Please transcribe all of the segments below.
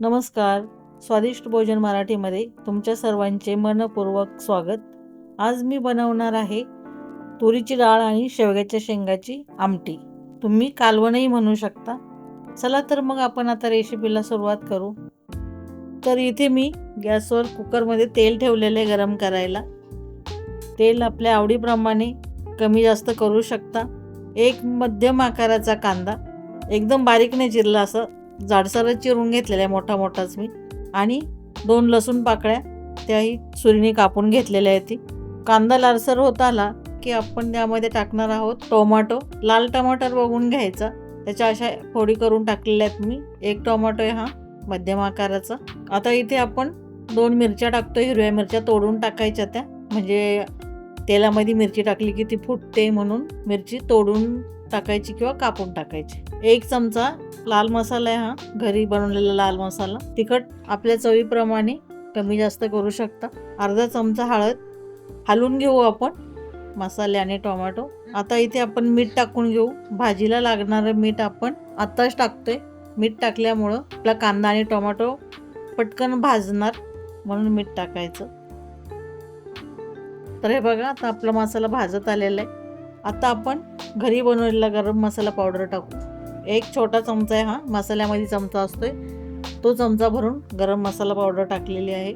नमस्कार. स्वादिष्ट भोजन मराठीमध्ये तुमच्या सर्वांचे मनपूर्वक स्वागत. आज मी बनवणार आहे तुरीची डाळ आणि शेवग्याच्या शेंगाची आमटी. तुम्ही कालवणही म्हणू शकता. चला तर मग आपण आता रेसिपीला सुरुवात करू. तर इथे मी गॅसवर कुकरमध्ये तेल ठेवलेले गरम करायला. तेल आपल्या आवडीप्रमाणे कमी जास्त करू शकता. एक मध्यम आकाराचा कांदा. एकदम बारीकने चिरला असं. जाडसरच चिरून घेतलेल्या आहे मोठा मोठाच मी. आणि दोन लसूण पाकळ्या त्याही सुरीने कापून घेतलेल्या आहेत ती. कांदा लालसर होत आला की आपण त्यामध्ये टाकणार आहोत टोमॅटो. लाल टमाटर बघून घ्यायचा. त्याच्या अशा फोडी करून टाकलेल्या आहेत मी. एक टोमॅटो आहे हा मध्यम आकाराचा. आता इथे आपण दोन मिरच्या टाकतो हिरव्या मिरच्या तोडून टाकायच्या त्या. म्हणजे तेलामध्ये मिरची टाकली की ती फुटते म्हणून मिरची तोडून टाकायची किंवा कापून टाकायची. एक चमचा लाल मसाला आहे हा. घरी बनवलेला लाल मसाला. तिखट आपल्या चवीप्रमाणे कमी जास्त करू शकता. अर्धा चमचा हळद हलवून घेऊ आपण. मसाले आणि टोमॅटो. आता इथे आपण मीठ टाकून घेऊ. भाजीला लागणारं मीठ आपण आत्ताच टाकतोय. मीठ टाकल्यामुळं आपला कांदा आणि टोमॅटो पटकन भाजणार म्हणून मीठ टाकायचं. तर हे बघा आता आपला मसाला भाजत आलेला आहे. आता आपण घरी बनवलेला गरम मसाला पावडर टाकू. एक छोटा चमचा आहे हा मसाल्यामध्ये चमचा असतोय. तो चमचा भरून गरम मसाला पावडर टाकलेली आहे.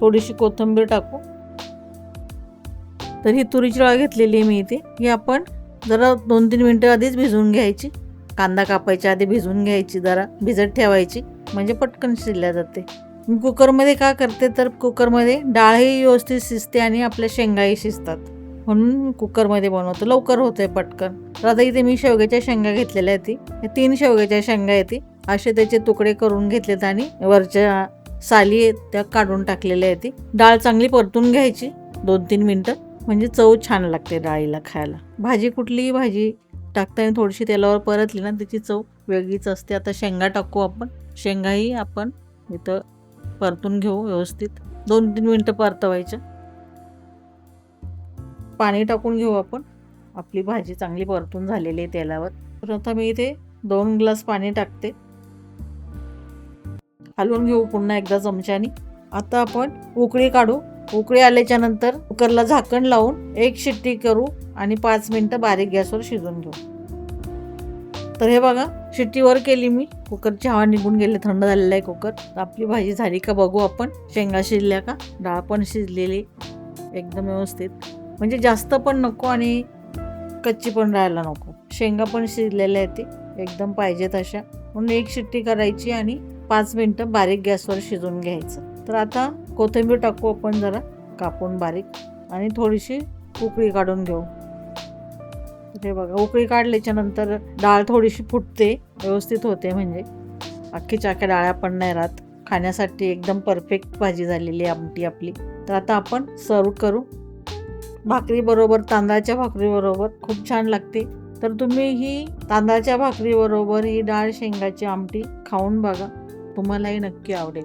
थोडीशी कोथिंबीर टाकू. तर ही तुरीची डाळ घेतलेली आहे मी इथे. ही आपण जरा दोन तीन मिनटं आधीच भिजवून घ्यायची. कांदा कापायच्या आधी भिजवून घ्यायची जरा भिजत ठेवायची. म्हणजे पटकन शिजल्या जाते. मी कुकरमध्ये का करते? तर कुकरमध्ये डाळही व्यवस्थित शिजते आणि आपल्या शेंगाही शिजतात. म्हणून कुकरमध्ये बनवतो. लवकर होते पटकन. तर आता इथे मी शेवग्याच्या शेंगा घेतलेल्या आहेत हे तीन शेवग्याच्या शेंगा आहेत असे त्याचे तुकडे करून घेतलेत आणि वरच्या साली आहेत त्या काढून टाकलेल्या आहेत ती. डाळ चांगली परतून घ्यायची. दोन तीन मिनटं. म्हणजे चव छान लागते डाळीला खायला. भाजी कुठलीही भाजी टाकताना थोडीशी तेलावर परतली ना त्याची चव वेगळीच असते. आता शेंगा टाकू आपण. शेंगाही आपण इथं परतून घेऊ व्यवस्थित. दोन तीन मिनटं परतवायच्या. पाणी टाकून घेऊ आपण. आपली भाजी चांगली परतून झालेली आहे तेलावर. तर आता मी इथे दोन ग्लास पाणी टाकते. हलवून घेऊ पुन्हा एकदा चमच्यानी. आता आपण उकळी काढू. उकळी आल्याच्यानंतर कुकरला झाकण लावून एक शिट्टी करू आणि पाच मिनटं बारीक गॅसवर शिजवून घेऊ. तर हे बघा शिट्टीवर केली मी. कुकरची हवा निघून गेली थंड झालेला आहे कुकर. आपली भाजी झाली का बघू आपण. शेंगा शिजल्या का? डाळ पण शिजलेली. एकदम व्यवस्थित. म्हणजे जास्त पण नको आणि कच्ची पण राहायला नको. शेंगा पण शिजलेल्या आहेत एकदम पाहिजे तशा म्हणून एक शिट्टी करायची आणि पाच मिनटं बारीक गॅसवर शिजवून घ्यायचं. तर आता कोथिंबीर टाकू आपण जरा कापून बारीक. आणि थोडीशी उकळी काढून घेऊ. हे बघा उकळी काढल्याच्या नंतर डाळ थोडीशी फुटते व्यवस्थित होते म्हणजे. अख्खी चाक्या डाळ्या पण नाही राहत. खाण्यासाठी एकदम परफेक्ट भाजी झालेली आहे आमटी आपली. तर आता आपण सर्व करू. भाकरीबरोबर तांदळाच्या भाकरीबरोबर खूप छान लागते. तर तुम्ही ही तांदळाच्या भाकरीबरोबर ही डाळ शेंगाची आमटी खाऊन बघा तुम्हालाही नक्की आवडेल.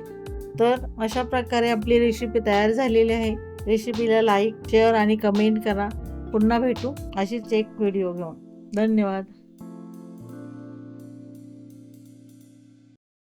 तर अशा प्रकारे आपली रेसिपी तयार झालेली आहे. रेसिपीला लाईक शेअर आणि कमेंट करा. पुन्हा भेटू अशीच एक व्हिडिओ घेऊन. धन्यवाद.